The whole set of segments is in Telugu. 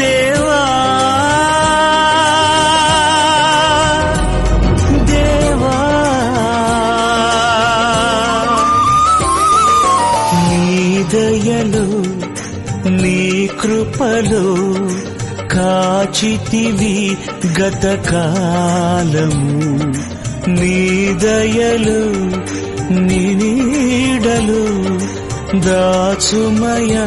దేవా దేవా. నీ దయలు నీ కృపలు కాచితివి గతకాలము నీ దయలు నీ నీడలు दासु मया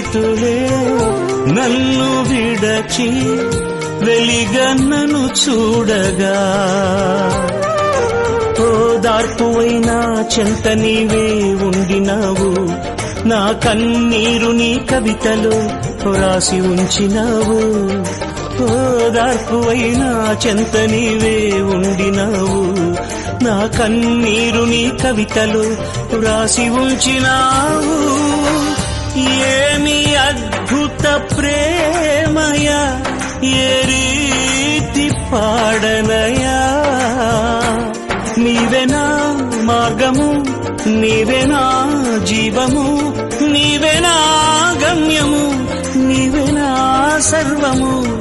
స్నేహితులే నన్ను విడచి వెలిగన్నను చూడగా. ఓదార్పువైనా చెంత నీవే ఉండినావు. నా కన్నీరు నీ కవితలో రాసి ఉంచినావు. ఓదార్పువైనా చెంత నీవే ఉండినావు. నా కన్నీరు నీ కవితలో రాసి ఉంచినావు. ఏమి అద్భుత ప్రేమయ ఏ రీతి పాడనయా? నీవెనా మార్గము నీవెనా జీవము నీవెనా గమ్యము నీవెనా సర్వము.